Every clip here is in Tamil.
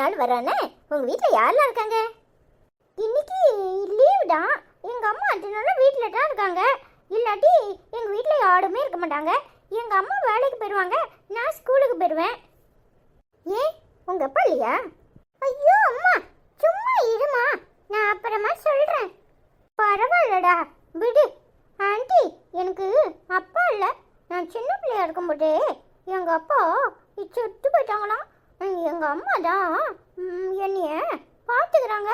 நாள் வரானே? உங்க வீட்டில் யாரெல்லாம் இருக்காங்க? இன்னைக்கு லீவ் தான். எங்க அம்மா அதனால வீட்டில் தான் இருக்காங்க. இல்லாட்டி எங்க வீட்டில் யாருமே இருக்க மாட்டாங்க. எங்க அம்மா வேலைக்கு போயிடுவாங்க நான் ஸ்கூலுக்கு போயிடுவேன் ஏன் உங்க அப்பா இல்லையா? ஐயோ அம்மா சும்மா இருமா. நான் அப்புறமா சொல்றேன். பரவாயில்லடா விடு. ஆண்டி எனக்கு அப்பா இல்லை. நான் சின்ன பிள்ளையா இருக்கும்போது எங்க அப்பா செத்து போயிட்டாங்களாம். எங்கள் எங்க அம்மா தான் என்னைய பார்த்துக்கிறாங்க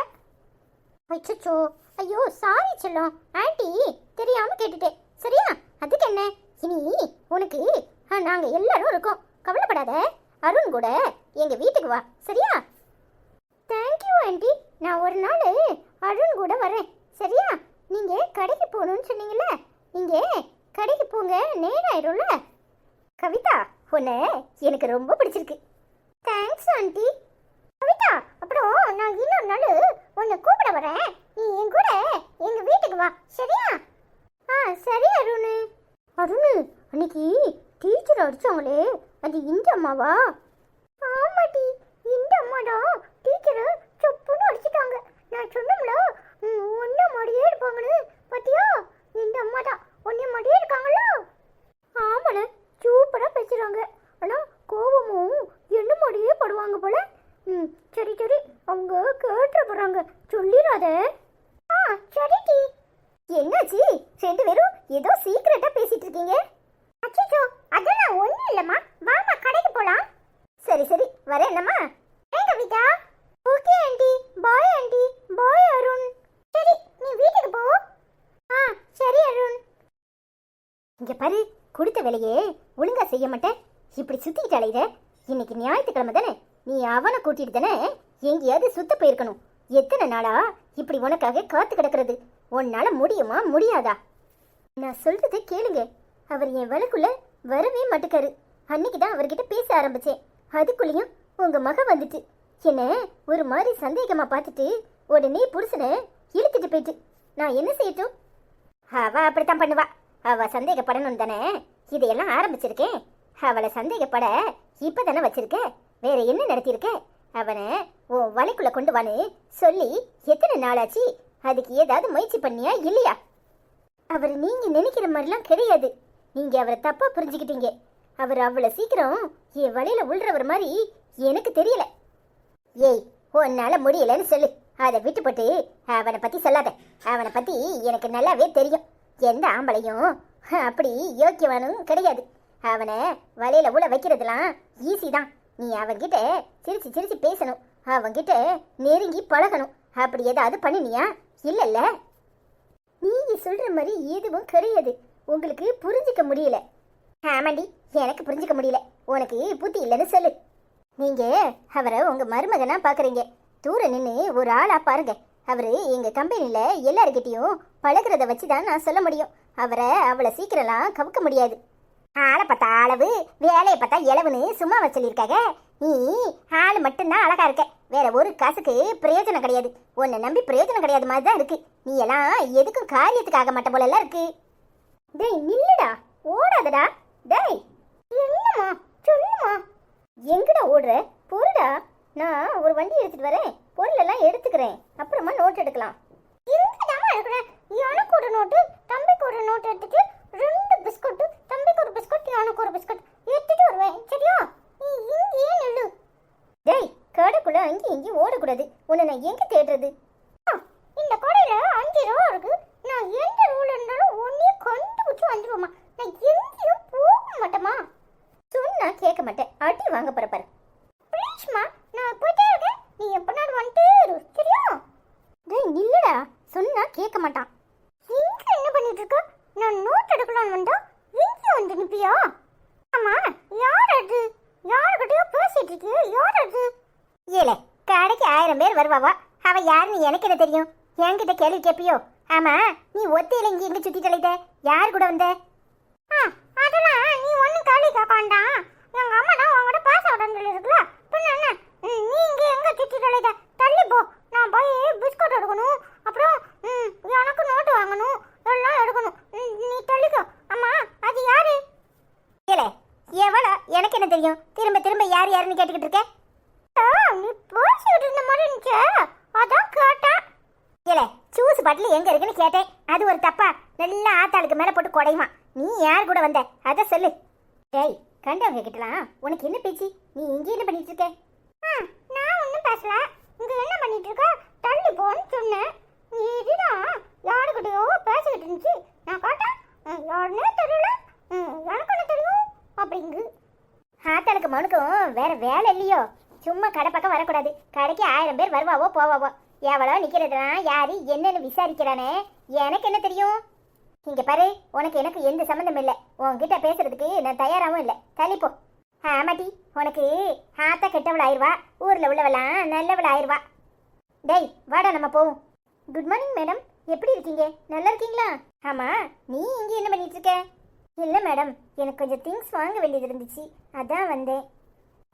அச்சோ ஐயோ சாரி செல்லம். ஆண்டி தெரியாம கேட்டுட்டேன் சரியா? அதுக்கு என்ன? இனி உனக்கு ஆ, நாங்க எல்லாரும் இருக்கோம். கவலைப்படாத. அருண் கூட எங்க வீட்டுக்கு வா. சரியா? Thank you aunty. நான் ஒரு நாள் அருண் கூட வரேன். சரியா? நீங்க கடைக்கு போகணும்னு சொன்னீங்கல்ல? நீங்க கடைக்கு போங்க. நேரம் ஆயிரும்ல கவிதா உன்னை எனக்கு ரொம்ப பிடிச்சிருக்கு. தேங்க்ஸ் ஆண்டி கவிதா அப்புறம் நான் இன்னொரு நாள் உன்னை கூப்பிட வரேன். நீ என் கூட எங்க வீட்டுக்கு வா. சரியா? ஆ சரி அருண். அருண் அன்னைக்கு டீச்சர் அடிச்சாங்களே. அது இந்த அம்மாவா? ஆமாடி. இந்த அம்மாடா டீச்சர் சொப்புன்னு அடிச்சிட்டாங்க நான் சொன்னோம்ல ஒன்ன மாதிரியே இருப்பாங்கன்னு பாத்தியா இந்த அம்மா தான் ஒன்ன மாதிரியே இருக்காங்களோ ஆமாண்ண சூப்பரா பேசுறாங்க ஆனா கோபமும் என்ன மாதிரியே படுவாங்க போல ம் சரி சரி அவங்க கேட்டுற போறாங்க சொல்லிடாத ஆ சரி டி என்னாச்சு ரெண்டு பேரும் ஏதோ சீக்கிரட்டா பேசிட்டு இருக்கீங்க அச்சோ அதெல்லாம் ஒண்ணும் இல்லம்மா வாமா கடைக்கு போலாம் சரி சரி வரேன் என்னம்மா ஏன் Kavitha okay aunty bye aunty bye Arun சரி நீ வீட்டுக்கு போ ஆ சரி அருண் இங்க பாரு கொடுத்த வேலையே ஒழுங்கா செய்ய மாட்டேன் இப்படி இன்னைக்கு ஞாயிற்றுக்கிழமை தானே? நீ அவனை கூட்டிட்டு தானே? எங்கேயாவது சுத்த போயிருக்கணும். எத்தனை நாளா இப்படி உனக்காக காத்து கிடக்கிறது? உன்னால முடியுமா முடியாதா? நான் சொல்றதை கேளுங்க. அவர் என் வழக்குள்ள வரவே மாட்டுக்காரு. அன்னைக்கு தான் அவர்கிட்ட பேச ஆரம்பிச்சேன். அதுக்குள்ளேயும் உங்க மக வந்துட்டு. என்ன ஒரு மாதிரி சந்தேகமா பார்த்துட்டு உடனே புருஷனை இழுத்துட்டு போயிட்டு. நான் என்ன செய்யட்டும்? அவ அப்படித்தான் பண்ணுவா. அவ சந்தேகப்படணும் தானே? இதையெல்லாம் ஆரம்பிச்சிருக்கேன். அவளை சந்தேகப்பட இப்பதானே வச்சிருக்க? வேற என்ன நடத்தியிருக்க அவனை உன் வலைக்குள்ள கொண்டு வான்னு சொல்லி எத்தனை நாளாச்சு? அதுக்கு ஏதாவது முயற்சி பண்ணியா இல்லையா? அவர் நீங்க நினைக்கிற மாதிரிலாம் கிடையாது. நீங்க அவரை தப்பா புரிஞ்சுக்கிட்டீங்க. அவர் அவ்வளோ சீக்கிரம் என் வலையில உள்றவர் மாதிரி எனக்கு தெரியல. ஏய் உன்னால முடியலன்னு சொல்லு. அதை விட்டு போட்டு அவனை பத்தி சொல்லாத. அவனை பத்தி எனக்கு நல்லாவே தெரியும். எந்த ஆம்பளையும் அப்படி யோக்கியவானும் கிடையாது. அவனை வலையில உள்ள வைக்கிறதுலாம் ஈஸி தான். நீ அவன்கிட்ட சிரிச்சு சிரிச்சு பேசணும். அவன்கிட்ட நெருங்கி பழகணும். அப்படி ஏதாவது பண்ணினியா? இல்லல்ல. நீங்க சொல்ற மாதிரி எதுவும் கிடையாது. உங்களுக்கு புரிஞ்சிக்க முடியல. ஆமாண்டி எனக்கு புரிஞ்சுக்க முடியல. உனக்கு புத்தி இல்லைன்னு சொல்லு. நீங்க அவரை உங்க மருமகனா பாக்குறீங்க. தூர நின்று ஒரு ஆளா பாருங்க. அவரு எங்க கம்பெனில எல்லாருக்கிட்டையும் பழகுறத வச்சு தான் நான் சொல்ல முடியும். அவரை அவ்வளோ சீக்கிரம்லாம் கவுக்க முடியாது. ஆளை பார்த்தா அளவு வேலையை பார்த்தா இளவுன்னு சும்மா வச்சு நீ ஆள் மட்டும்தான் அழகா இருக்க. வேற ஒரு காசுக்கு பிரயோஜனம் கிடையாது. உன்னை நம்பி பிரயோஜனம் கிடையாது மாதிரி தான் இருக்கு. நீ எல்லாம் எதுக்கும் காரியத்துக்காக ஆக மாட்ட போல எல்லாம் இருக்கு. டேய் நில்லுடா. ஓடாதடா. டேய் என்னம்மா? சொல்லுமா? எங்கடா ஓடுற? பொருடா. நான் ஒரு வண்டி எடுத்துட்டு வரேன். பொருள் எல்லாம் எடுத்துக்கிறேன். அப்புறமா நோட் எடுக்கலாம். எங்கடாமா எடுக்கிறேன் எனக்கு ஒரு நோட்டு தம்பிக்கு ஒரு நோட்டு எடுத்துட்டு ரெண்டு பிஸ்கட் தம்பிக்கு ஒரு பிஸ்கட் எனக்கு ஒரு பிஸ்கட். எடுத்துட்டு வருவேன் சரியா? நீ இங்கேயே நில்லு. டேய் கடைக்குள்ள அங்கேயும் இங்கேயும் ஓடக்கூடாது. உன்னை நான் எங்க தேடுறது? ஆ, இந்த கடையில அஞ்சு ரூபா இருக்கு. நான் எந்த ரூல இருந்தாலும் ஒன்னையும் கண்டுபிடிச்சு வந்துருவோமா நான் எங்கேயும் போக மாட்டேமா சொன்னா கேட்க மாட்டேன். அடி வாங்க போற பாரு. ப்ளீஸ்மா நான் போயிட்டே இருக்கேன். நீ எப்பனாடு வந்துட்டே இரு சரியா? டேய் நில்லுடா. சொன்னா கேட்க மாட்டான். இங்க என்ன பண்ணிட்டு இருக்க? நான் நோட் எடுக்கலாம்னு வந்தா இங்கே வந்து நிப்பியா? ஆமா யார் அது யாருக்கிட்டயோ பேசிட்டு இருக்கு யார் அது ஏல கடைக்கு ஆயிரம் பேர் வருவாவா? அவ யாருன்னு எனக்கு என்ன தெரியும்? என்கிட்ட கேள்வி கேப்பியோ? ஆமா நீ ஒத்தையில இங்க இங்க சுத்தி தொலைத்த யார் கூட வந்த? அதெல்லாம் நீ ஒன்னும் கேள்வி கேட்காண்டா எங்க அம்மா தான் உங்ககிட்ட பேச விடன்னு சொல்லிருக்குல பின்ன என்ன? நீ இங்க எங்க சுத்தி தொலைத்த தள்ளி போ. நான் போய் பிஸ்கட் எடுக்கணும். அப்புறம் ம், எனக்கு நோட்டு வாங்கணும். எல்லாம் எடுக்கணும். நீ தள்ளிக்கோ அம்மா அது யாரு? ஏல எவ்வளோ எனக்கு என்ன தெரியும்? திரும்ப திரும்ப யார் யாருன்னு கேட்டுக்கிட்டு இருக்க? நீ பேசிக்கிட்டு இருந்த மாதிரி இருந்துச்சு. அதான் கேட்டேன். இல்ல ஜூஸ் பாட்டில் எங்கே இருக்குன்னு கேட்டேன். அது ஒரு தப்பா? நல்லா ஆத்தாளுக்கு மேலே போட்டு குடையுமா? நீ யார் கூட வந்த? அதை சொல்லு. டேய் கண்டவங்க கிட்டலாம் உனக்கு என்ன பேச்சு? நீ இங்கே என்ன பண்ணிட்டு இருக்க? நான் ஒன்றும் பேசல. இங்கே என்ன பண்ணிட்டு இருக்க? தள்ளி போன்னு சொன்னேன். இதுதான் யாருக்கிட்டயோ பேசிக்கிட்டு இருந்துச்சு. நான் கேட்டேன் யாருன்னே தெரியல. ம், எனக்கு என்ன தெரியும் அப்படிங்கு. ஆத்தாளுக்கு மனுக்கும் வேற வேலை இல்லையோ. சும்மா கடை பக்கம் வரக்கூடாது. கடைக்கு ஆயிரம் பேர் வருவாவோ போவாவோ. எவ்வளோ நிக்கிறதுலாம் யாரு என்னன்னு விசாரிக்கிறானே. எனக்கு என்ன தெரியும்? இங்க பாரு உனக்கு எனக்கு எந்த சம்மந்தம் இல்லை. உன்கிட்ட பேசுறதுக்கு நான் தயாராகவும் இல்லை. தள்ளிப்போ ஆமாட்டி உனக்கு ஆத்தா கெட்டவள் ஆயிடுவா ஊரில் உள்ளவளாம் நல்லவள் ஆயிடுவா டேய் வாடா நம்ம போவோம். குட் மார்னிங் மேடம் எப்படி இருக்கீங்க? நல்லா இருக்கீங்களா? ஆமா நீ இங்க என்ன பண்ணிட்டு இருக்க இல்ல மேடம் எனக்கு கொஞ்சம் திங்ஸ் வாங்க வேண்டியது இருந்துச்சு. அதான் வந்தேன்.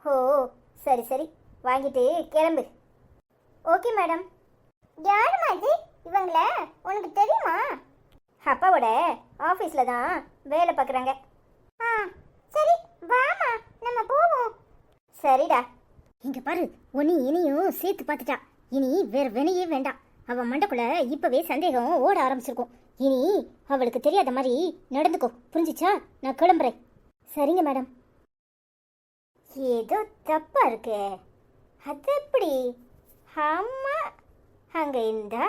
ஓ சரி சரி. வாங்கிட்டு கிளம்பு. ஓகே மேடம் யாருமா இது? இவங்கள? உனக்கு தெரியுமா? அப்பாவோட ஆஃபீஸில் தான் வேலை பார்க்குறாங்க. ஆ சரி வாமா நம்ம போவோம். சரிடா. இங்கே பாரு உன்னை இனியும் சேர்த்து பார்த்துட்டா. இனி வேறு வினையே வேண்டாம். அவ மண்டக்குள்ள இப்பவே சந்தேகம் ஓட ஆரம்பிச்சிருக்கும். இனி அவளுக்கு தெரியாத மாதிரி நடந்துக்கோ. புரிஞ்சுச்சா? நான் கிளம்புறேன். சரிங்க மேடம். ஏதோ தப்பா இருக்கே. அது எப்படி? அம்மா அங்க இருந்தா?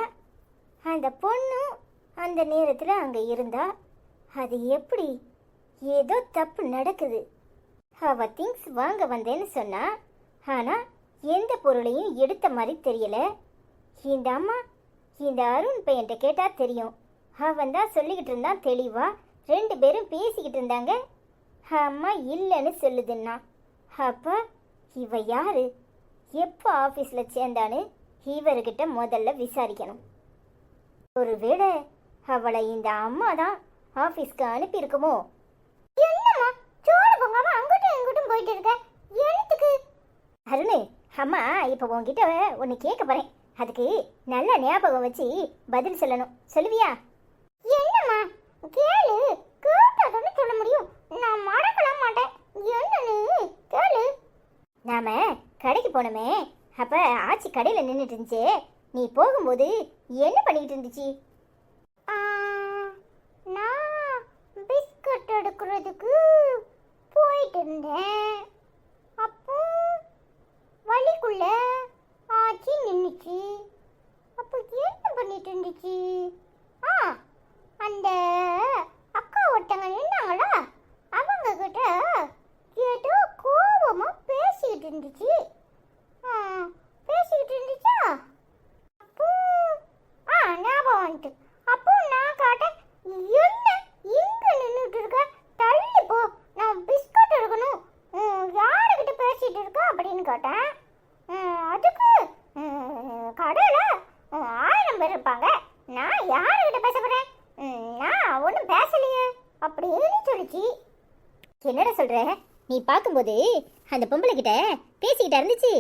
அந்த பொண்ணு அந்த நேரத்தில் அங்க இருந்தா? அது எப்படி? ஏதோ தப்பு நடக்குது. அவ திங்ஸ் வாங்க வந்தேன்னு சொன்னா ஆனா எந்த பொருளையும் எடுத்த மாதிரி தெரியல. இந்த அம்மா இந்த அருண் பையன்ட்ட கேட்டா தெரியும். அவன் தான் சொல்லிக்கிட்டு இருந்தான் தெளிவா. ரெண்டு பேரும் பேசிக்கிட்டு இருந்தாங்க. அம்மா இல்லைன்னு சொல்லுதுன்னா அப்பா இவ யாரு? எப்போ ஆஃபீஸில் சேர்ந்தான்னு இவர்கிட்ட முதல்ல விசாரிக்கணும். ஒருவேளை அவளை இந்த அம்மா தான் ஆஃபீஸ்க்கு அனுப்பியிருக்குமோ? என்னம்மா சோழ பொங்காம அங்கிட்டும் இங்கிட்டும் போயிட்டு இருக்க? எழுத்துக்கு அருணு அம்மா இப்போ உன்கிட்ட ஒன்று கேட்க போறேன். அதுக்கு நல்ல ஞாபகம் வச்சு பதில் சொல்லணும். சொல்லுவியா? என்னம்மா? கேளு. கேட்டாதானே சொல்ல முடியும். நான் மறக்கலாம் மாட்டேன். என்னன்னு? கேளு. நாம கடைக்கு போனோமே. அப்ப ஆச்சி கடையில் நின்றுட்டு இருந்துச்சே. நீ போகும்போது என்ன பண்ணிக்கிட்டு இருந்துச்சு நான் பிஸ்கட் எடுக்கிறதுக்கு போயிட்டு இருந்தேன் அப்போ வழிக்குள்ள ஆச்சி நின்னுச்சு அப்போ என்ன பண்ணிட்டு இருந்துச்சு ஆ அந்த அக்கா ஒருத்தங்க நின்னாங்களா அவங்க கிட்ட ஏதோ கோபமா பேசிக்கிட்டு இருந்துச்சு ஆ, பேசிக்கிட்டு இருந்துச்சா அப்போ ஆ ஞாபகம் வந்துட்டு அப்போ நான் காட்டேன் என்ன இங்க நின்றுட்டு இருக்க தள்ளி போ நான் பிஸ்கட் எடுக்கணும் ம், யாருக்கிட்ட பேசிட்டு இருக்க அப்படின்னு கேட்டேன் ம், அதுக்கு ம், கடையில ம், ஆயிரம் பேர் இருப்பாங்க நான் யாருக்கிட்ட பேச போறேன் ம், நான் ஒன்றும் பேசலையே அப்படின்னு சொல்லிச்சு என்னடா சொல்ற போகும்போது அந்த பொம்பளை கிட்ட பேசிக்கிட்டா இருந்துச்சு.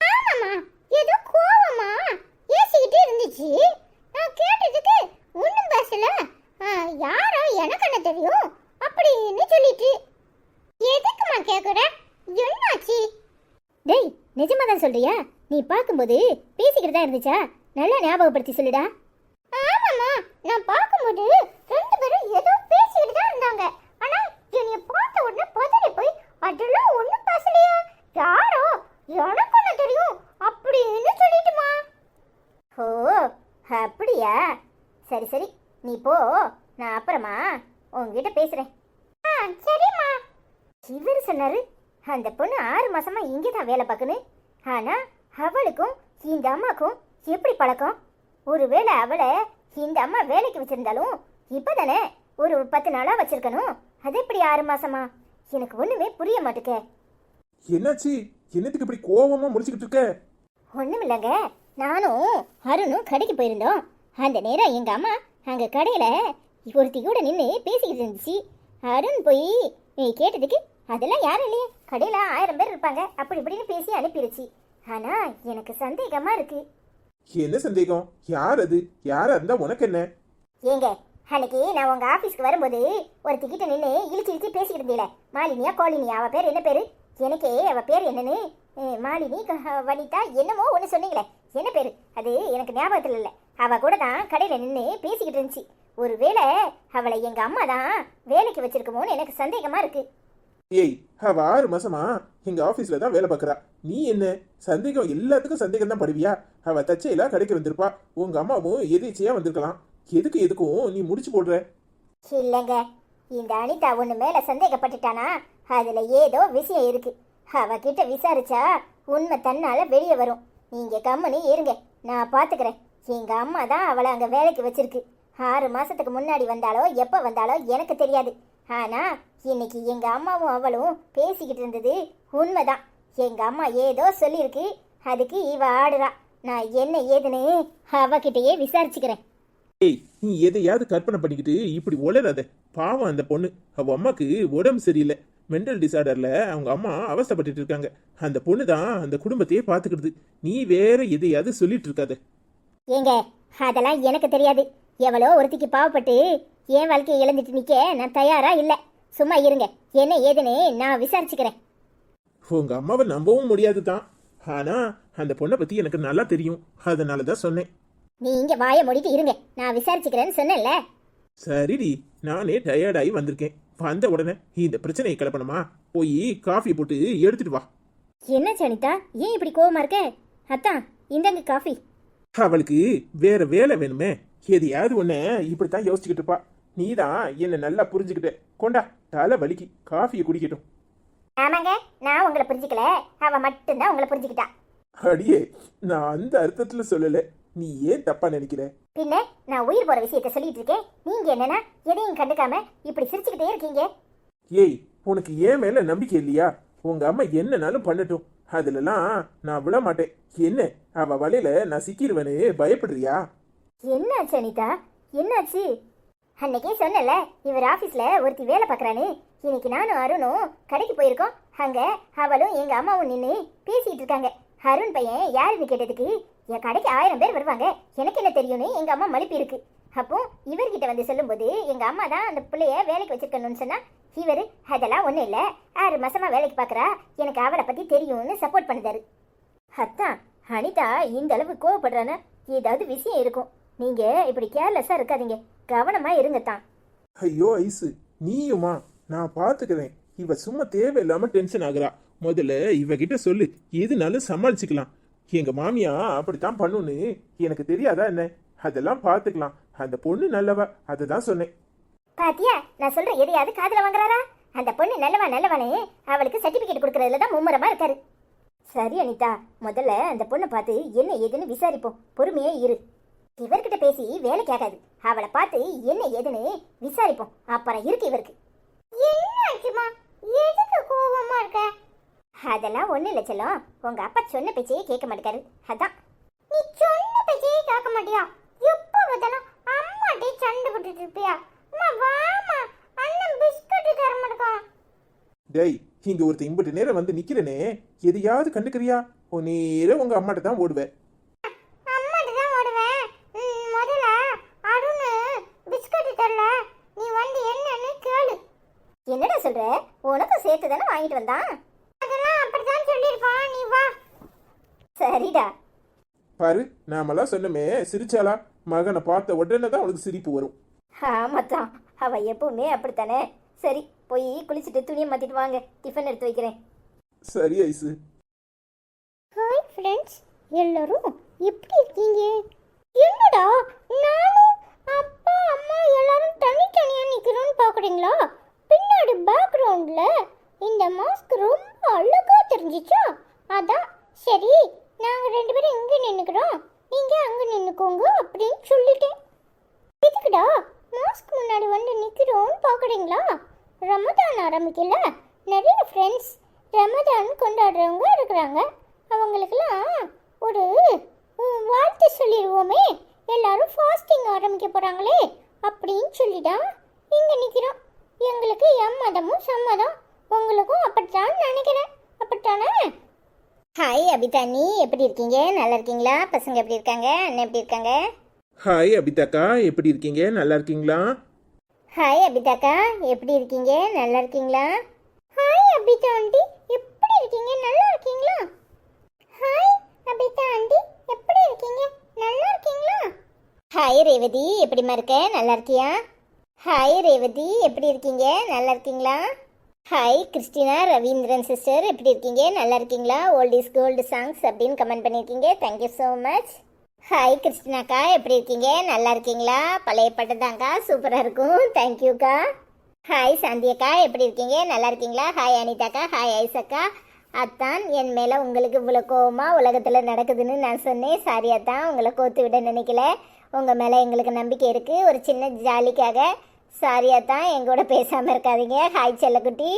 ஆமாமா ஏதோ கோவமா பேசிக்கிட்டே இருந்துச்சு. நான் கேட்டதுக்கு ஒன்றும் பேசல. யாரோ எனக்கு என்ன தெரியும்? அப்படின்னு சொல்லிட்டு. எதுக்குமா கேட்குற என்னாச்சு? டேய் நிஜமா தான் சொல்றியா? நீ பார்க்கும்போது பேசிக்கிட்டு தான் இருந்துச்சா? நல்லா ஞாபகப்படுத்தி சொல்லுடா. ஆமாமா நான் பார்க்கும்போது ரெண்டு பேரும் ஏதோ பேசிக்கிட்டு தான் இருந்தாங்க ஆனா என்னைய பார்த்த உடனே பதறி போய் அதெல்லாம் ஒன்றும் பேசலையா. யாரோ? எனக்கு என்ன தெரியும். அப்படின்னு சொல்லிட்டுமா? ஓ அப்படியா? சரி சரி. நீ போ. நான் அப்புறமா உங்ககிட்ட பேசுறேன். ஆ சரிம்மா. இவர் சொன்னாரு அந்த பொண்ணு ஆறு மாசமா இங்கே தான் வேலை பார்க்கணும் ஆனா அவளுக்கும் இந்த அம்மாக்கும் எப்படி பழக்கம்? ஒருவேளை அவளை இந்த அம்மா வேலைக்கு வச்சிருந்தாலும் இப்பதானே ஒரு பத்து நாளா வச்சிருக்கணும். அது எப்படி ஆறு மாசமா? எனக்கு ஒண்ணுமே புரிய மாட்டுக்கே. என்னாச்சு? என்னத்துக்கு இப்படி கோவமா முடிச்சுக்கிட்டு இருக்க? ஒண்ணுமில்லைங்க. நானும் அருணும் கடைக்கு போயிருந்தோம். அந்த நேரம் எங்க அம்மா அங்க கடையில ஒருத்தி கூட நின்று பேசிக்கிட்டு இருந்துச்சு. அருண் போய் நீ கேட்டதுக்கு அதெல்லாம் யாரும் இல்லையே. கடையில ஆயிரம் பேர் இருப்பாங்க. அப்படி இப்படின்னு பேசி அனுப்பிடுச்சு ஆனா எனக்கு சந்தேகமா இருக்கு. என்ன சந்தேகம்? யார் அது? யாரா இருந்தா உனக்கு என்ன? ஏங்க அன்னைக்கு நான் உங்க ஆபீஸ்க்கு வரும்போது ஒரு திக்கிட்ட நின்று இழுச்சி இழுச்சு பேசிக்கிட்டு இருந்தீல. மாலினியா கோலினியா அவ பேர் என்ன பேரு? எனக்கே அவ பேர் என்னன்னு மாலினி க- வனிதா என்னமோ ஒன்று சொன்னீங்களே. என்ன பேரு? அது எனக்கு ஞாபகத்தில் இல்லை. அவ கூட தான் கடையில் நின்று பேசிக்கிட்டு இருந்துச்சு. ஒரு வேளை அவளை எங்க அம்மா தான் வேலைக்கு வச்சிருக்கமோன்னு எனக்கு சந்தேகமா இருக்கு. ஏய் அவ ஆறு மாசமா எங்க ஆபீஸ்ல தான் வேலை பார்க்கறா நீ என்ன? சந்தேகம் எல்லாத்துக்கும் சந்தேகம் தான் படுவியா? அவ தச்சையில கடைக்கு வந்திருப்பா. உங்க அம்மாவும் எதிர்ச்சியா வந்திருக்கலாம். எதுக்கு எதுக்கும்? நீ முடிச்சு போடுற. இல்லைங்க. இந்த அனிதா ஒன்று மேலே சந்தேகப்பட்டுட்டானா? அதில் ஏதோ விஷயம் இருக்கு. அவகிட்ட விசாரிச்சா உண்மை தன்னால வெளியே வரும். நீங்க கம்மனி இருங்க. நான் பார்த்துக்கிறேன் எங்க அம்மா தான் அவளை அங்கே வேலைக்கு வச்சிருக்கு. ஆறு மாசத்துக்கு முன்னாடி வந்தாலோ எப்போ வந்தாலோ எனக்கு தெரியாது. ஆனா இன்னைக்கு எங்க அம்மாவும் அவளும் பேசிக்கிட்டு இருந்தது உண்மைதான். எங்க அம்மா ஏதோ சொல்லியிருக்கு. அதுக்கு இவ ஆடுறா. நான் என்ன ஏதுன்னு அவகிட்டயே விசாரிச்சுக்கிறேன். ஏய் நீ எதையாவது கற்பனை பண்ணிக்கிட்டு இப்படி உளராத பாவம் அந்த பொண்ணு. அவ அம்மாக்கு உடம்பு சரியில்லை. மென்டல் டிசார்டர்ல அவங்க அம்மா அவஸ்தைப்பட்டுட்டு இருக்காங்க. அந்த பொண்ணு தான் அந்த குடும்பத்தையே பாத்துக்கிடுது நீ வேற எதையாவது சொல்லிட்டு இருக்காத. ஏங்க அதெல்லாம் எனக்கு தெரியாது. எவ்வளோ ஒருத்திக்கு பாவப்பட்டு என் வாழ்க்கையை இழந்துட்டு நிக்க நான் தயாரா இல்லை. சும்மா இருங்க. என்ன ஏதுன்னு நான் விசாரிச்சுக்கிறேன். உங்க அம்மாவை நம்பவும் முடியாது தான் ஆனா அந்த பொண்ணை பத்தி எனக்கு நல்லா தெரியும். அதனால தான் சொன்னேன். நீங்க வாயை மூடிட்டு இருங்க. நான் விசாரிச்சுக்கிறேன்னு சொன்னேன்ல. சரிடி நானே டயர்டாகி வந்திருக்கேன். வந்த உடனே இந்த பிரச்சனையை கிளப்பணுமா? போய் காஃபி போட்டு எடுத்துட்டு வா. என்ன சனிதா? ஏன் இப்படி கோவமா இருக்க? அத்தான் இந்தாங்க காஃபி அவளுக்கு வேற வேலை வேணுமே. எதையாவது ஒண்ணு இப்படித்தான் யோசிச்சுக்கிட்டு இருப்பா. நீ தான் என்ன நல்லா புரிஞ்சுக்கிட்ட. கொண்டா தலை வலிக்கு. காஃபியை குடிக்கட்டும். ஆமாங்க நான் உங்களை புரிஞ்சுக்கல. அவ மட்டும்தான் உங்களை புரிஞ்சுக்கிட்டா. அடியே நான் அந்த அர்த்தத்துல சொல்லல. நீ ஏன் தப்பா நினைக்கிற? பின்ன நான் உயிர் போற விஷயத்த சொல்லிட்டு இருக்கேன். நீங்க என்னன்னா எதையும் கண்டுக்காம இப்படி சிரிச்சுக்கிட்டே இருக்கீங்க? ஏய் உனக்கு ஏன் மேல நம்பிக்கை இல்லையா? உங்க அம்மா என்னனாலும் பண்ணட்டும். அதுலலாம் நான் விட மாட்டேன். என்ன அவ வலையில நான் சிக்கிடுவேன்னு பயப்படுறியா? என்னாச்சு அனிதா? என்னாச்சு? அன்னைக்கே சொன்னல இவர் ஆபீஸ்ல ஒருத்தி வேலை பார்க்கறான்னு இன்னைக்கு நானும் அருணும் கடைக்கு போயிருக்கோம். அங்க அவளும் எங்க அம்மாவும் நின்று பேசிட்டு இருக்காங்க. அருண் பையன் யாருன்னு கேட்டதுக்கு என் கடைக்கு ஆயிரம் பேர் வருவாங்க. எனக்கு என்ன தெரியும்னு எங்க அம்மா மலிப்பு இருக்கு. அப்போ இவர்கிட்ட வந்து சொல்லும்போது எங்க அம்மா தான் அந்த பிள்ளைய வேலைக்கு வச்சிருக்கணும்னு சொன்னா இவர் அதெல்லாம் ஒன்றும் இல்லை. ஆறு மாசமா வேலைக்கு பார்க்குறா எனக்கு அவளை பத்தி தெரியும்னு சப்போர்ட் பண்ணுதாரு. அத்தான் அனிதா இந்த அளவு கோவப்படுறானா? ஏதாவது விஷயம் இருக்கும். நீங்க இப்படி கேர்லெஸ்ஸா இருக்காதீங்க. கவனமா இருங்க தான். ஐயோ ஐசு நீயுமா? நான் பாத்துக்கிறேன். இவ சும்மா தேவையில்லாம டென்ஷன் ஆகுறா. முதல்ல இவகிட்ட சொல்லு. எதுனாலும் சமாளிச்சுக்கலாம். எங்க மாமியா அப்படித்தான் பண்ணுன்னு எனக்கு தெரியாதா என்ன? அதெல்லாம் பாத்துக்கலாம் அந்த பொண்ணு நல்லவ அதை தான் சொன்னேன். பாத்தியா நான் சொல்ற எதையாவது காதுல வாங்குறாரா? அந்த பொண்ணு நல்லவா நல்லவனே அவளுக்கு சர்டிபிகேட் கொடுக்கறதுல தான் மும்முரமா இருக்காரு. சரி அனிதா முதல்ல அந்த பொண்ணை பார்த்து என்ன ஏதுன்னு விசாரிப்போம். பொறுமையே இரு. இவர்கிட்ட பேசி வேலைக்கு ஆகாது அவளை பார்த்து என்ன ஏதுன்னு விசாரிப்போம். அப்புறம் இருக்கு இவருக்கு. என்னாச்சுமா எதுக்கு கோவமா இருக்க? அதெல்லாம் ஒண்ணு இல்ல செல்லம். உங்க அப்பா சொன்ன பேச்சையே கேட்க மாட்டேக்காரு. அதான். நீ சொன்ன பேச்சையே கேட்க மாட்டியா? எப்போ பார்த்தாலும் அம்மாட்டே சண்டை போட்டுட்டு இருப்பியா? அம்மா வாமா அண்ணன் பிஸ்கட் தர மாட்டேக்கான். டேய் இங்க ஒருத்தன் இம்பட்டு நேரம் வந்து நிக்கிறனே. எதையாவது கண்டுக்கிறியா? ஓ நேரம் உங்க அம்மாட்ட தான் ஓடுவேன். அம்மாட்ட தான் ஓடுவேன். ம், முதல்ல அருண் பிஸ்கட் தரல. நீ வந்து என்னன்னு கேளு. என்னடா சொல்ற? உனக்கும் சேர்த்து தானே வாங்கிட்டு வந்தான்? அப்படிதான் சொல்லியிருப்பான் நீ வா. சரிடா. பாரு நாமெல்லாம் சொன்னமே சிரிச்சாளா? மகனை பார்த்த உடனே தான் உனக்கு சிரிப்பு வரும். ஆமாத்தான் அவ எப்பவுமே அப்படித்தானே? சரி போய் குளிச்சுட்டு துணியை மாத்திட்டு வாங்க. டிஃபன் எடுத்து வைக்கிறேன். சரி ஐசு. ஹாய் ஃப்ரெண்ட்ஸ் எல்லாரும் எப்படி இருக்கீங்க? என்னடா நானும் அப்பா அம்மா எல்லாரும் தனித்தனியாக நிற்கிறோன்னு பார்க்குறீங்களா? பின்னாடி பேக்ரவுண்டில் இந்த மாஸ்க் ரொம்ப அழகா தெரிஞ்சிச்சா? அதான் சரி நாங்கள் ரெண்டு பேரும் இங்கே நின்றுக்கிறோம் நீங்க அங்கே நின்றுக்கோங்க அப்படின்னு சொல்லிட்டேன். இதுக்குடா மாஸ்க் முன்னாடி வந்து நிற்கிறோன்னு பார்க்குறீங்களா ரமதான் ஆரம்பிக்கல. நிறைய ஃப்ரெண்ட்ஸ் ரமதான் கொண்டாடுறவங்க இருக்கிறாங்க. அவங்களுக்கெல்லாம் ஒரு வாழ்த்து சொல்லிடுவோமே. எல்லாரும் ஃபாஸ்டிங் ஆரம்பிக்க போகிறாங்களே அப்படின்னு சொல்லிதான் இங்கே நிற்கிறோம் எங்களுக்கு எம்மதமும் சம்மதம் உங்களுக்கும் அப்படித்தான் நினைக்கிறேன். அப்படித்தானே? ஹாய் அபிதா. நீ எப்படி இருக்கீங்க? நல்லா இருக்கீங்களா? பசங்க எப்படி இருக்காங்க? அண்ணன் எப்படி இருக்காங்க? ஹாய் அபிதாக்கா. எப்படி இருக்கீங்க? நல்லா இருக்கீங்களா? ஹாய் அபிதாக்கா. எப்படி இருக்கீங்க? நல்லா இருக்கீங்களா? Hi Abitha aunty. எப்படி இருக்கீங்க? நல்லா இருக்கீங்களா? Hi Abitha aunty. எப்படி இருக்கீங்க? நல்லா இருக்கீங்களா? ஹாய் ரேவதி. எப்படிம்மா இருக்க? நல்லா இருக்கியா? ஹாய் ரேவதி. எப்படி இருக்கீங்க? நல்லா இருக்கீங்களா? ஹாய் கிறிஸ்டினா ரவீந்திரன் சிஸ்டர் எப்படி இருக்கீங்க? நல்லா இருக்கீங்களா? ஓல்ட் இஸ் கோல்டு சாங்ஸ் அப்படின்னு கமெண்ட் பண்ணியிருக்கீங்க thank you so much hi கிறிஸ்டினாக்கா எப்படி இருக்கீங்க? நல்லா இருக்கீங்களா? பழைய பாட்டு தாங்க்கா சூப்பராக இருக்கும். தேங்க்யூக்கா ஹாய் சாந்தியக்கா எப்படி இருக்கீங்க? நல்லா இருக்கீங்களா? ஹாய் அனிதாக்கா ஹாய் ஐசக்கா அத்தான் என் மேலே உங்களுக்கு இவ்வளோ கோவமாக உலகத்தில் நடக்குதுன்னு நான் சொன்னேன். சாரி அத்தான். உங்களை கோத்து விட நினைக்கல. உங்கள் மேலே எங்களுக்கு நம்பிக்கை இருக்குது ஒரு சின்ன ஜாலிக்காக சாரி அத்தான் எங்கூட பேசாமல் இருக்காதீங்க. ஹாய் செல்லக்குட்டி.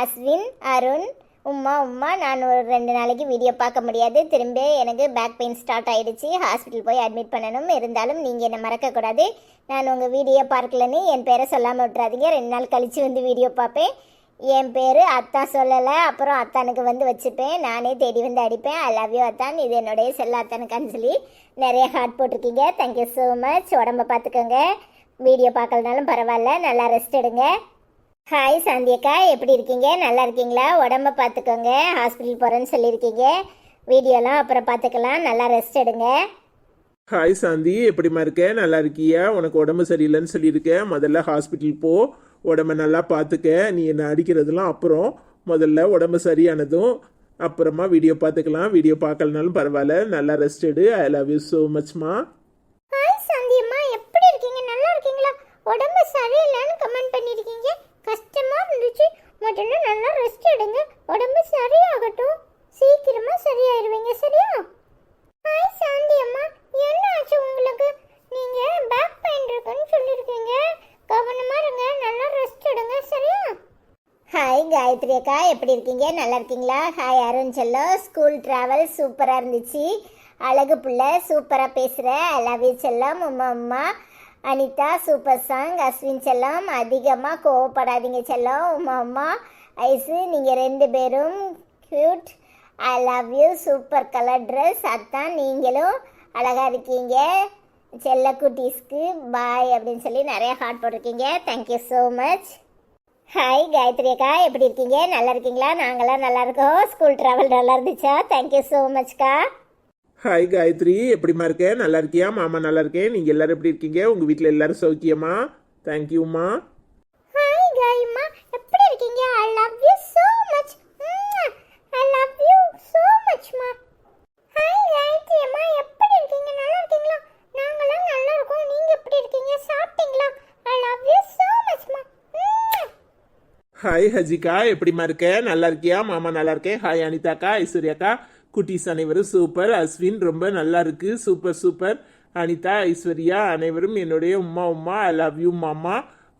அஸ்வின் அருண் உம்மா உம்மா நான் ஒரு ரெண்டு நாளைக்கு வீடியோ பார்க்க முடியாது. திரும்ப எனக்கு பேக் பெயின் ஸ்டார்ட் ஆகிடுச்சு ஹாஸ்பிட்டல் போய் அட்மிட் பண்ணணும். இருந்தாலும் நீங்கள் என்னை மறக்கக்கூடாது. நான் உங்கள் வீடியோ பார்க்கலன்னு என் பேரை சொல்லாமல் விட்றாதீங்க ரெண்டு நாள் கழித்து வந்து வீடியோ பார்ப்பேன். என் பேர் அத்தான் சொல்லலை. அப்புறம் அத்தானுக்கு வந்து வச்சுப்பேன். நானே தேடி வந்து அடிப்பேன். ஐ லவ் யூ அத்தான். இது என்னுடைய செல்ல அத்தானுக்கான்னு சொல்லி நிறைய ஹார்ட் போட்டிருக்கீங்க. தேங்க்யூ ஸோ மச் உடம்ப பார்த்துக்கோங்க. வீடியோ பார்க்கலனாலும் பரவாயில்ல. நல்லா ரெஸ்ட் எடுங்க. ஹாய் சாந்தியக்கா. எப்படி இருக்கீங்க? நல்லா இருக்கீங்களா? உடம்ப பார்த்துக்கோங்க. ஹாஸ்பிட்டல் போகிறேன்னு சொல்லியிருக்கீங்க. வீடியோலாம் அப்புறம் பார்த்துக்கலாம். நல்லா ரெஸ்ட் எடுங்க. ஹாய் சாந்தி. எப்படிம்மா இருக்க? நல்லா இருக்கியா? உனக்கு உடம்பு சரியில்லைன்னு சொல்லியிருக்கேன் முதல்ல ஹாஸ்பிட்டல் போ. உடம்ப நல்லா பார்த்துக்க. நீ என்னை அடிக்கிறதுலாம் அப்புறம் முதல்ல உடம்பு சரியானதும் அப்புறமா வீடியோ பார்த்துக்கலாம். வீடியோ பார்க்கலனாலும் பரவாயில்ல. நல்லா ரெஸ்ட் எடு. ஐ லவ் யூ ஸோ மச்மா ஹாய் சந்தியம்மா எப்படி இருக்கீங்க நல்லா இருக்கீங்களா உடம்பு சரியில்லைன்னு கமெண்ட் பண்ணியிருக்கீங்க கஷ்டமா இருந்துச்சு முதல்ல நல்லா ரெஸ்ட் எடுங்க உடம்பு சரியாகட்டும் சீக்கிரமா சரியாயிருவீங்க சரியா ஹாய் சாந்தியம்மா என்ன ஆச்சு உங்களுக்கு நீங்க பேக் பெயின் இருக்குன்னு சொல்லியிருக்கீங்க கவனமா இருங்க நல்லா ரெஸ்ட் எடுங்க சரியா ஹாய் காயத்ரி அக்கா எப்படி இருக்கீங்க? நல்லா இருக்கீங்களா? ஹாய் அருண் செல்லோ ஸ்கூல் ட்ராவல் சூப்பராக இருந்துச்சு. அழகு புள்ள சூப்பராக பேசுகிற ஐ செல்லம். உமா அம்மா அனிதா சூப்பர் சாங் அஸ்வின் செல்லம் அதிகமாக கோவப்படாதீங்க செல்லம். உமா அம்மா ஐசு நீங்கள் ரெண்டு பேரும் cute I love you super colour dress அதான் நீங்களும் அழகாக இருக்கீங்க. செல்ல குட்டீஸ்க்கு பாய் அப்படின்னு சொல்லி நிறைய ஹார்ட் போட்டிருக்கீங்க. Thank you so much hi Gayathri அக்கா. எப்படி இருக்கீங்க? நல்லா இருக்கீங்களா? நாங்களாம் நல்லா இருக்கோம். ஸ்கூல் ட்ராவல் நல்லா இருந்துச்சா? தேங்க்யூ ஸோ மச்க்கா ஹாய் காயத்ரி எப்படிம்மா இருக்க? நல்லா இருக்கியா? மாமா நல்லா இருக்கேன். நீங்கள் எல்லாரும் எப்படி இருக்கீங்க? உங்கள் வீட்டில் எல்லாரும் சௌக்கியமா? தேங்க்யூம்மா ஹாய் காயம்மா எப்படி இருக்கீங்க I love you so much I love you so மச்மா ஹாய் காயத்ரி அம்மா எப்படி இருக்கீங்க நல்லா இருக்கீங்களா நாங்களாம் நல்லா இருக்கோம் நீங்கள் எப்படி இருக்கீங்க சாப்பிட்டீங்களா ஐ லவ் யூ ஸோ மச்மா ஹாய் ஹஜிகா எப்படிம்மா இருக்க? நல்லா இருக்கியா? மாமா நல்லா இருக்கேன். ஹாய் அனிதாக்கா ஐஸ்வர்யாக்கா. குட்டீஸ் அனைவரும் சூப்பர் அஸ்வின் ரொம்ப நல்லா இருக்கு. சூப்பர் சூப்பர் அனிதா ஐஸ்வர்யா அனைவரும் என்னுடைய Uma Uma I love you மாமா.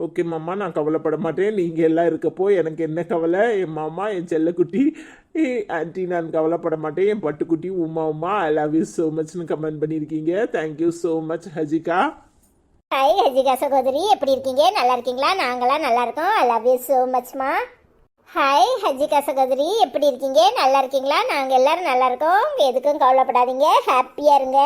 ஓகே மாமா நான் கவலைப்பட மாட்டேன். நீங்கள் எல்லாம் இருக்கப்போ எனக்கு என்ன கவலை? என் மாமா என் செல்லக்குட்டி ஆன்ட்டி நான் கவலைப்பட மாட்டேன். என் பட்டுக்குட்டி Uma Uma I love you so மச்னு comment பண்ணியிருக்கீங்க. Thank you so much Hajika. Hi Hajika சகோதரி எப்படி இருக்கீங்க? நல்லா இருக்கீங்களா? நாங்களாம் நல்லா இருக்கோம். ஐ லவ் யூ ஸோ மச்மா ஹாய் ஹஜிகா சகோதரி எப்படி இருக்கீங்க? நல்லா இருக்கீங்களா? நாங்கள் எல்லாரும் நல்லா இருக்கோம். எதுக்கும் கவலைப்படாதீங்க. ஹாப்பியாக இருங்க.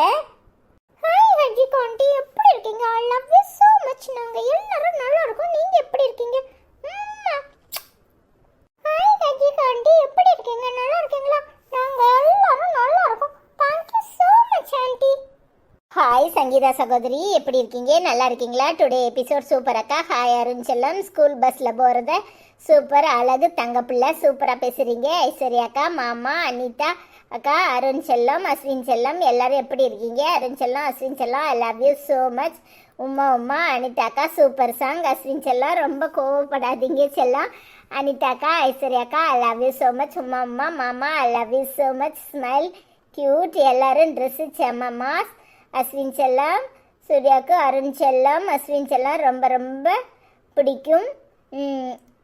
ஹாய் ஹஜிகா ஆண்டி எப்படி இருக்கீங்க? I love you so much நாங்கள் எல்லாரும் நல்லா இருக்கோம். நீங்கள் எப்படி இருக்கீங்க? ஹாய் ஹஜிகா ஆண்டி எப்படி இருக்கீங்க? நல்லா இருக்கீங்களா? நாங்கள் எல்லாரும் நல்லா இருக்கோம். Thank you so much aunty hi Sangeetha சகோதரி. எப்படி இருக்கீங்க? நல்லா இருக்கீங்களா? டுடே எபிசோட் சூப்பர் அக்கா. ஹாய் அருண் செல்லம். ஸ்கூல் பஸ்ஸில் போகிறத சூப்பர் அழகு தங்க பிள்ளை சூப்பராக பேசுகிறீங்க ஐஸ்வர்யா அக்கா மாமா அனிதா அக்கா அருண் செல்லம் அஸ்வின் செல்லம். எல்லாரும் எப்படி இருக்கீங்க? அருண் செல்லம் அஸ்வின் செல்லம். I love you so much Uma Uma Anitha அக்கா சூப்பர் சாங் அஸ்வின் செல்லம் ரொம்ப கோவப்படாதீங்க செல்லம். அனிதா அக்கா ஐஸ்வர்யா அக்கா I love you so much Uma Uma மாமா I love you so much smile cute எல்லாரும் ட்ரெஸ்ஸு செம்ம அஸ்வின் செல்லம் சூர்யாவுக்கு அருண் செல்லம் அஸ்வின் செல்லம் ரொம்ப ரொம்ப பிடிக்கும்.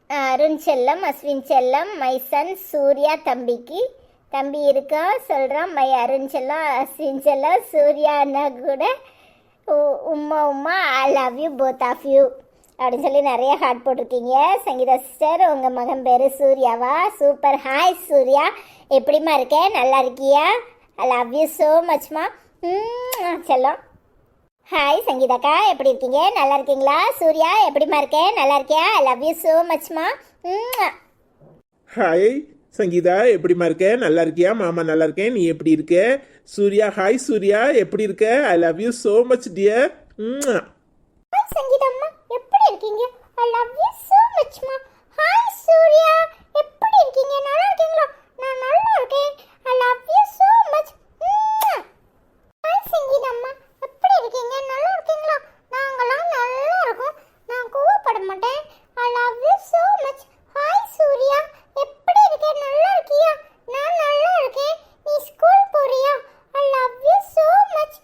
அருண் செல்லம் அஸ்வின் செல்லம் மை சன் சூர்யா தம்பிக்கு. தம்பி இருக்கா? சொல்கிறான் மை அருண் செல்லம் அஸ்வின் செல்லம் சூர்யா அண்ணா கூட உ- உம்மா உம்மா I love you both of you அப்படின்னு சொல்லி நிறைய ஹார்ட் போட்டிருக்கீங்க. சங்கீதா சிஸ்டர் உங்கள் மகன் பேர் சூர்யாவா? Super hi Surya. எப்படிம்மா இருக்கேன் நல்லா இருக்கியா? ஐ லவ் யூ ஸோ மச்மா செல்லம். ஹாய் சங்கீதாக்கா. எப்படி இருக்கீங்க? நல்லா இருக்கீங்களா? சூர்யா எப்படிம்மா இருக்க? நல்லா இருக்கியா? ஐ லவ் யூ ஸோ மச்மா ஹாய் சங்கீதா. எப்படிம்மா இருக்க? நல்லா இருக்கியா? மாமா நல்லா இருக்கேன். நீ எப்படி இருக்க? சூர்யா ஹாய் சூர்யா. எப்படி இருக்க? I love you so much dear hi சங்கீதம்மா எப்படி இருக்கீங்க? ஐ லவ் யூ so மச்மா ஹாய் சூர்யா எப்படி இருக்கீங்க நல்லா இருக்கீங்களா நான் நல்லா இருக்கேன் I love you so much hi சங்கீதம்மா எப்படி இருக்கீங்க நல்லா இருக்கீங்களா நாங்களாம் நல்லா இருக்கோம் நான் கோவப்பட மாட்டேன் I love you so much hi Surya எப்படி இருக்க நல்லா இருக்கியா நான் நல்லா இருக்கேன் நீ ஸ்கூல் போறியா I love you so much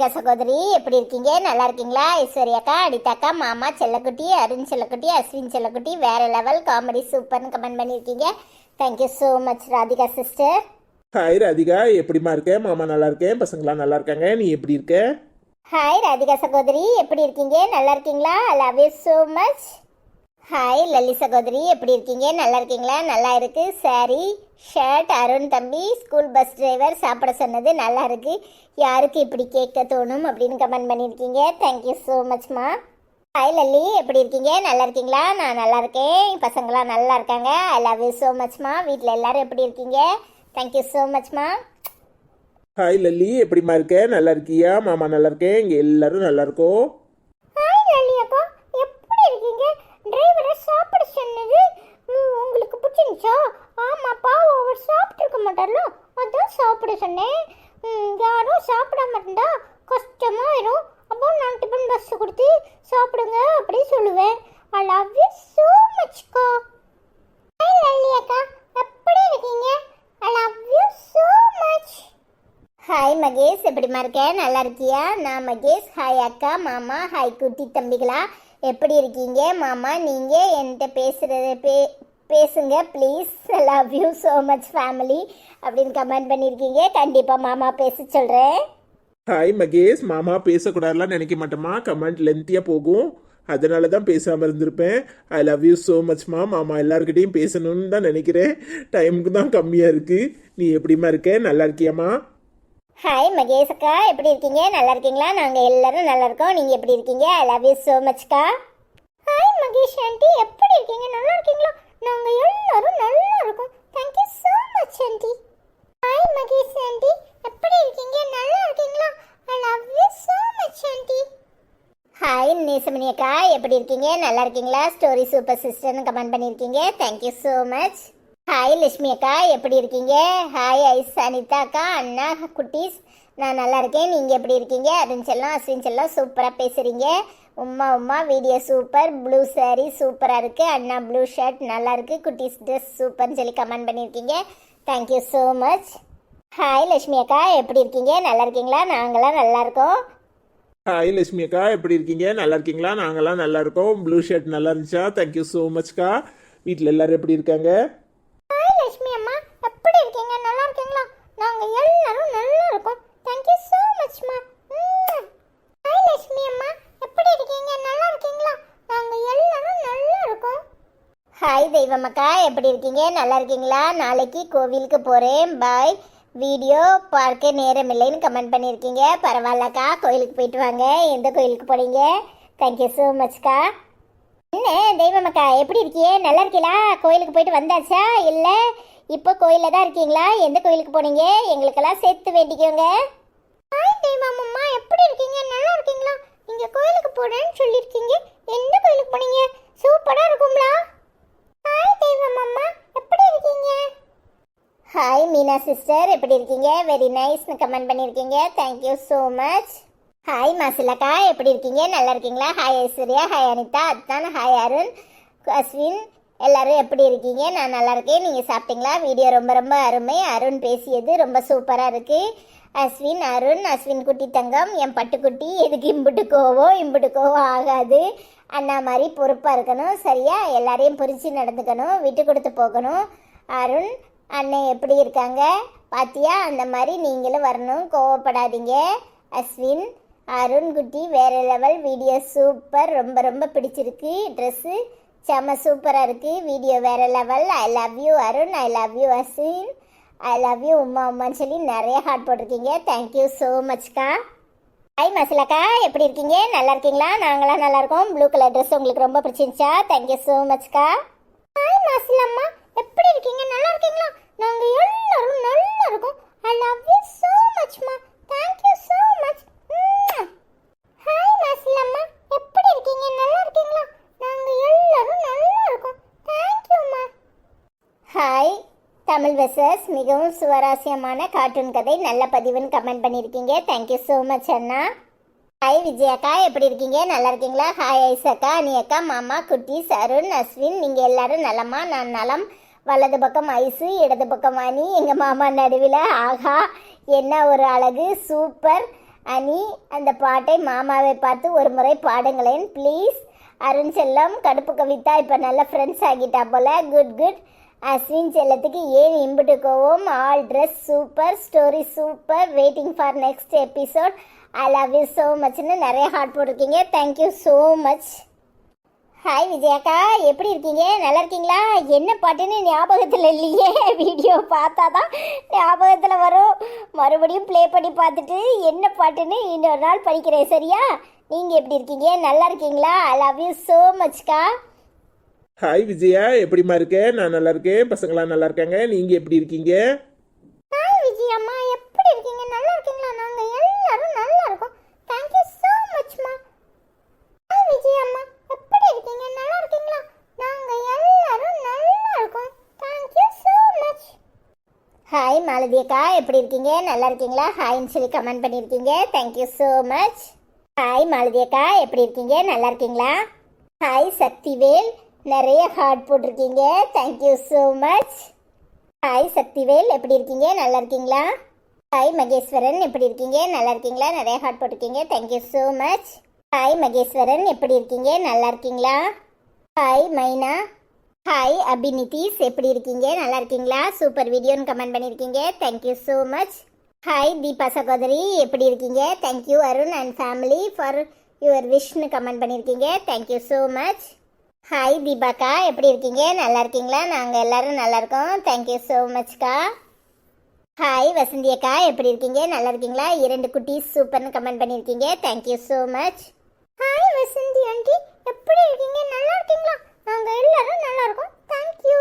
Radhika சகோதரி எப்படி இருக்கீங்க? நல்லா இருக்கீங்களா? ஐஸ்வர்யாக்கா அடிதாக்கா மாமா செல்லக்குட்டி அருண் செல்லக்குட்டி அஸ்வின் செல்லக்குட்டி வேற லெவல் காமெடி சூப்பர்னு கமெண்ட் பண்ணியிருக்கீங்க. Thank you so much Radhika sister hi Radhika. எப்படிம்மா இருக்க? மாமா நல்லா இருக்கேன். பசங்களாம் நல்லா இருக்காங்க. நீ எப்படி இருக்க? ஹாய் ராதிகா சகோதரி. எப்படி இருக்கீங்க? நல்லா இருக்கீங்களா? Love you so much hi Lalli சகோதரி. எப்படி இருக்கீங்க? நல்லா இருக்கீங்களா? நல்லா இருக்கு. சாரி ஷர்ட் அருண் தம்பி ஸ்கூல் பஸ் டிரைவர் சாப்பிட சொன்னது நல்லா இருக்கு. யாருக்கு இப்படி கேட்க தோணும் அப்படின்னு கமெண்ட் பண்ணியிருக்கீங்க? தேங்க்யூ ஸோ மச்மா ஹாய் லல்லி எப்படி இருக்கீங்க? நல்லா இருக்கீங்களா? நான் நல்லா இருக்கேன். பசங்களாம் நல்லா இருக்காங்க. ஐ லவ் யூ ஸோ மச்மா வீட்டில் எல்லாரும் எப்படி இருக்கீங்க? தேங்க்யூ ஸோ மச்மா ஹாய் லல்லி எப்படிம்மா இருக்க? நல்லா இருக்கியா? மாமா நல்லா இருக்கேன். இங்கே எல்லாரும் நல்லா இருக்கோம் ஹாய் லல்லி அக்கா எப்படி இருக்கீங்க டிரைவரை சாப்பிட சொன்னது ம், உங்களுக்கு பிடிச்சிருந்துச்சா ஆமாப்பா அவர் சாப்பிட்டு மாட்டார்ல? அதான் சாப்பிட சொன்னேன். யாரும் சாப்பிடாம இருந்தா கஷ்டமாக வரும் அப்போ நான் டிஃபன் பஸ் கொடுத்து சாப்பிடுங்க அப்படி சொல்லுவேன். ஐ லவ் யூ ஸோ மச்க்கா ஹாய் லல்லி அக்கா. எப்படி இருக்கீங்க? I love you so much hi Mahesh. எப்படிம்மா இருக்கேன் நல்லா இருக்கியா? நான் மகேஷ். ஹாய் அக்கா. மாமா. ஹாய் குட்டி தம்பிகளா. எப்படி இருக்கீங்க? மாமா நீங்கள் என்கிட்ட பேசுகிறது பே பேசுங்க please love you so much family அப்படின்னு கமெண்ட் பண்ணியிருக்கீங்க கண்டிப்பாக மாமா பேச சொல்கிறேன் ஹாய் மகேஷ். மாமா பேசக்கூடாதுலாம் நினைக்க மாட்டேமா கமெண்ட் லென்த்தியாக போகும். அதனால தான் பேசாமல் இருந்திருப்பேன் ஐ லவ் யூ ஸோ மச்மா மாமா எல்லாருக்கிட்டையும் பேசணும்னு தான் நினைக்கிறேன். டைமுக்கு தான் கம்மியாக இருக்குது நீ எப்படிம்மா இருக்க? நல்லா இருக்கியாம்மா ஹாய் மகேஷ் அக்கா. எப்படி இருக்கீங்க? நல்லா இருக்கீங்களா? நாங்கள் எல்லாரும் நல்லா இருக்கோம். நீங்கள் எப்படி இருக்கீங்க? ஐ லவ் யூ ஸோ மச்க்கா ஹாய் மகேஷ் ஆண்டி எப்படி இருக்கீங்க? நல்லா இருக்கீங்களா? நாங்கள் எல்லாரும் நல்லா இருக்கோம். Thank you so much aunty hi Mahesh aunty எப்படி இருக்கீங்க? நல்லா இருக்கீங்களா? I love you so much aunty hi Nesamani அக்கா. எப்படி இருக்கீங்க? நல்லா இருக்கீங்களா? ஸ்டோரி சூப்பர் சிஸ்டர்னு கமெண்ட் பண்ணியிருக்கீங்க. Thank you so much hi Lakshmi அக்கா. எப்படி இருக்கீங்க? ஹாய் ஐஸ் அனிதா அக்கா. அண்ணா குட்டீஸ். நான் நல்லா இருக்கேன். நீங்கள் எப்படி இருக்கீங்க? அருண் செல்லம் அஸ்வின் செல்லம் சூப்பராக பேசுகிறீங்க Uma Uma video super blue saree சூப்பராக இருக்குது அண்ணா ப்ளூ ஷர்ட் நல்லா இருக்குது குட்டீஸ் ட்ரெஸ் சூப்பர்னு சொல்லி கமெண்ட் பண்ணியிருக்கீங்க. Thank you so much hi Lakshmi அக்கா. எப்படி இருக்கீங்க? நல்லா இருக்கீங்களா? நாங்களாம் நல்லா இருக்கோம். ஹாய் லட்சுமி அக்கா. எப்படி இருக்கீங்க? நல்லா இருக்கீங்களா? நாங்களாம் நல்லா இருக்கோம். ப்ளூ ஷர்ட் நல்லா இருந்துச்சா? தேங்க்யூ ஸோ மச்க்கா வீட்டில் எல்லாரும் எப்படி இருக்காங்க ஹாய் லட்சுமி அம்மா எப்படி இருக்கீங்க நல்லா இருக்கீங்களா நாங்க எல்லாரும் நல்லா இருக்கோம் தேங்க் யூ ஹாய் லட்சுமி அம்மா. எப்படி இருக்கீங்க? நல்லா இருக்கீங்களா? நாங்க எல்லாரும் நல்லா இருக்கோம். ஹாய் தெய்வமக்கா. எப்படி இருக்கீங்க? நல்லா இருக்கீங்களா? நாளைக்கு கோவிலுக்கு போகிறேன் பாய். வீடியோ பார்க்க நேரம் இல்லைன்னு கமெண்ட் பண்ணியிருக்கீங்க. பரவாயில்லக்கா. கோயிலுக்கு போயிட்டு வாங்க. எந்த கோயிலுக்கு போனீங்க தேங்க்யூ ஸோ மச்க்கா என்ன தெய்வமக்கா எப்படி இருக்கியே? நல்லா இருக்கீங்களா கோயிலுக்கு போயிட்டு வந்தாச்சா? இல்லை. இப்போ கோயிலில் தான் இருக்கீங்களா? எந்த கோயிலுக்கு போனீங்க? எங்களுக்கெல்லாம் சேர்த்து வேண்டிக்கோங்க. ஹாய் தெய்வமம்மா எப்படி இருக்கீங்க? நல்லா இருக்கீங்களா? நீங்க கோயிலுக்கு போறேன்னு சொல்லியிருக்கீங்க. எந்த கோயிலுக்கு போனீங்க? சூப்பரா இருக்கும்லா. ஹாய் தெய்வமம்மா எப்படி இருக்கீங்க? ஹாய் மீனா சிஸ்டர் எப்படி இருக்கீங்க? வெரி நைஸ்னு கமெண்ட் பண்ணியிருக்கீங்க. Thank you so much hi மாசிலக்கா. எப்படி இருக்கீங்க? நல்லா இருக்கீங்களா? ஹாய் ஐஸ்வர்யா. ஹாய் அனிதா. அத்தான். ஹாய் அருண். அஸ்வின். எல்லாரும் எப்படி இருக்கீங்க? நான் நல்லா இருக்கேன். நீங்கள் சாப்பிட்டீங்களா? வீடியோ ரொம்ப ரொம்ப அருமை. அருண் பேசியது ரொம்ப சூப்பராக இருக்குது அஸ்வின் அருண் அஸ்வின் குட்டி தங்கம் என் பட்டுக்குட்டி எதுக்கு இம்புட்டு கோவம் இம்புட்டு கோவம் ஆகாது. அண்ணா மாதிரி பொறுப்பாக இருக்கணும் சரியா? எல்லாரையும் புரித்து நடந்துக்கணும் விட்டு கொடுத்து போகணும். அருண் அண்ணன் எப்படி இருக்காங்க? பாத்தியா? அந்த மாதிரி நீங்களும் வரணும் கோவப்படாதீங்க. அஸ்வின் அருண் குட்டி வேறு லெவல் வீடியோ சூப்பர் ரொம்ப ரொம்ப பிடிச்சிருக்கு. ட்ரெஸ்ஸு செம்ம சூப்பராக இருக்குது வீடியோ வேறு level I love you Arun. I love you Ashwin. I love you Uma உமான்னு சொல்லி நிறைய ஹார்ட் போட்டிருக்கீங்க. தேங்க்யூ ஸோ மச்க்கா ஹாய் மசிலாக்கா எப்படி இருக்கீங்க? நல்லா இருக்கீங்களா? நாங்களாம் நல்லா இருக்கோம். ப்ளூ கலர் ட்ரெஸ் உங்களுக்கு ரொம்ப பிடிச்சிருந்துச்சா? தேங்க்யூ ஸோ மச்க்கா ஹாய் மசிலம்மா எப்படி இருக்கீங்க? நல்லா இருக்கீங்களா? நாங்கள் எல்லாரும் நல்லா இருக்கோம். I love you so மச்மா thank you so much hi மாசிலம்மா எப்படி இருக்கீங்க? நல்லா இருக்கீங்களா? நாங்கள் எல்லாரும் நல்லா இருக்கோம். Thank ஹாய் தமிழ் வெசஸ் மிகவும் சுவாரஸ்யமான கார்ட்டூன் கதை நல்ல பதிவுன்னு கமெண்ட் பண்ணியிருக்கீங்க. தேங்க்யூ ஸோ மச் அண்ணா. ஹாய் விஜயாக்கா. எப்படி இருக்கீங்க? நல்லா இருக்கீங்களா? ஹாய் ஐசக்கா. அனியக்கா அக்கா மாமா குட்டீஸ் அருண் அஸ்வின். நீங்கள் எல்லாரும் நலமா? நான் நலம். வலது பக்கம் ஐசு இடது பக்கம் அணி எங்கள் மாமா நடுவில் ஆகா என்ன ஒரு அழகு. சூப்பர் அணி அந்த பாட்டை மாமாவை பார்த்து ஒரு முறை பாடுங்களேன் ப்ளீஸ் அருண் செல்லம் கடுப்பு கவிதா இப்போ நல்ல ஃப்ரெண்ட்ஸ் ஆகிட்டா போல. குட் குட் அஸ்வின் செல்லத்துக்கு ஏன் இம்புட்டு கோவம்? All dress super story super waiting for next episode I love you so மச்னு நிறைய ஹார்ட் போட்டிருக்கீங்க. Thank you so much hi விஜயாக்கா. எப்படி இருக்கீங்க? நல்லா இருக்கீங்களா? என்ன பாட்டுன்னு ஞாபகத்தில் இல்லையே. வீடியோ பார்த்தா தான் ஞாபகத்தில் வரும். மறுபடியும் ப்ளே பண்ணி பார்த்துட்டு என்ன பாட்டுன்னு இன்னொரு நாள் படிக்கிறேன் சரியா? நீங்கள் எப்படி இருக்கீங்க? நல்லா இருக்கீங்களா? ஐ லவ் யூ ஸோ மச்க்கா ஹாய் விஜயா எப்படிம்மா இருக்கேன் நான் நல்லா இருக்கேன். பசங்களாம் நல்லா இருக்காங்க. நீங்க எப்படி இருக்கீங்க? ஹாய் விஜய் அம்மா. எப்படி இருக்கீங்க? நல்லா இருக்கீங்களா? நாங்க எல்லாரும் நல்லா இருக்கோம். தேங்க் யூ so much மா ஹாய் விஜய் அம்மா. எப்படி இருக்கீங்க? நல்லா இருக்கீங்களா? நாங்க எல்லாரும் நல்லா இருக்கோம். Thank you so much. Hi Malathi அக்கா. எப்படி இருக்கீங்க? நல்லா இருக்கீங்களா? ஹாய்னு சொல்லி கமெண்ட் பண்ணியிருக்கீங்க. Thank you so much hi Malathi அக்கா. எப்படி இருக்கீங்க? நல்லா இருக்கீங்களா? ஹாய் சக்திவேல். நிறைய ஹார்ட் போட்டிருக்கீங்க. Thank you so much hi Sakthivel. எப்படி இருக்கீங்க? நல்லா இருக்கீங்களா? ஹாய் மகேஸ்வரன். எப்படி இருக்கீங்க? நல்லா இருக்கீங்களா? நிறைய ஹார்ட் போட்டிருக்கீங்க. Thank you so much hi Maheswaran. எப்படி இருக்கீங்க? நல்லா இருக்கீங்களா? ஹாய் மைனா. ஹாய் அபிநிதீஸ் எப்படி இருக்கீங்க? நல்லா இருக்கீங்களா? சூப்பர் வீடியோன்னு கமெண்ட் பண்ணியிருக்கீங்க thank you so much hi Deepa சகோதரி. எப்படி இருக்கீங்க? Thank you Arun and family for your Vishnu comment பண்ணியிருக்கீங்க thank you so much hi தீபாக்கா எப்படி இருக்கீங்க? நல்லா இருக்கீங்களா? நாங்கள் எல்லாரும் நல்லா இருக்கோம். தேங்க்யூ ஸோ மச்க்கா ஹாய் வசந்தி அக்கா. எப்படி இருக்கீங்க? நல்லா இருக்கீங்களா? இரண்டு குட்டீஸ் சூப்பர்னு கமெண்ட் பண்ணியிருக்கீங்க. Thank you so much hi Vasanthi aunty எப்படி இருக்கீங்க? நல்லா இருக்கீங்களா? நாங்கள் எல்லாரும் நல்லா இருக்கோம். தேங்க்யூ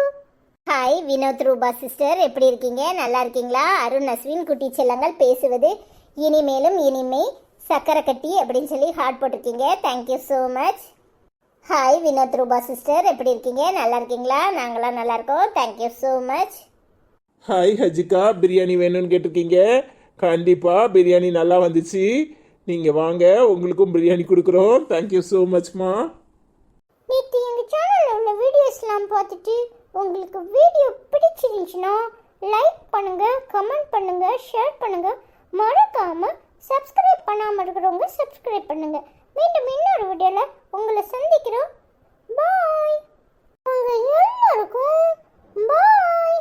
ஹாய் வினோத் ரூபா சிஸ்டர் எப்படி இருக்கீங்க? நல்லா இருக்கீங்களா? அருண் அஸ்வின் குட்டி செல்லங்கள் பேசுவது இனிமேலும் இனிமை. சக்கரை கட்டி அப்படின்னு சொல்லி ஹார்ட் போட்டிருக்கீங்க. Thank you so much hi Vinoth Rupa sister எப்படி இருக்கீங்க? நல்லா இருக்கீங்களா? நாங்களாம் நல்லா இருக்கோம். Thank you so much hi Hajika biryani வேணும்னு கேட்டிருக்கீங்க. கண்டிப்பா பிரியாணி நல்லா வந்துச்சு. நீங்க வாங்க உங்களுக்கும் பிரியாணி கொடுக்குறோம். தேங்க்யூ ஸோ மச்மா நேற்று எங்கள் சேனலில் உள்ள வீடியோஸ்லாம் பார்த்துட்டு உங்களுக்கு வீடியோ பிடிச்சிருந்துச்சுன்னா லைக் பண்ணுங்க கமெண்ட் பண்ணுங்க ஷேர் பண்ணுங்க. மறக்காம சப்ஸ்கிரைப் பண்ணாமல் இருக்கிறவங்க சப்ஸ்கிரைப் பண்ணுங்க. மீண்டும் இன்னொரு வீடியோவில் உங்களை சந்திக்கிறோம். பாய் உங்கள் எல்லாருக்கும் பாய்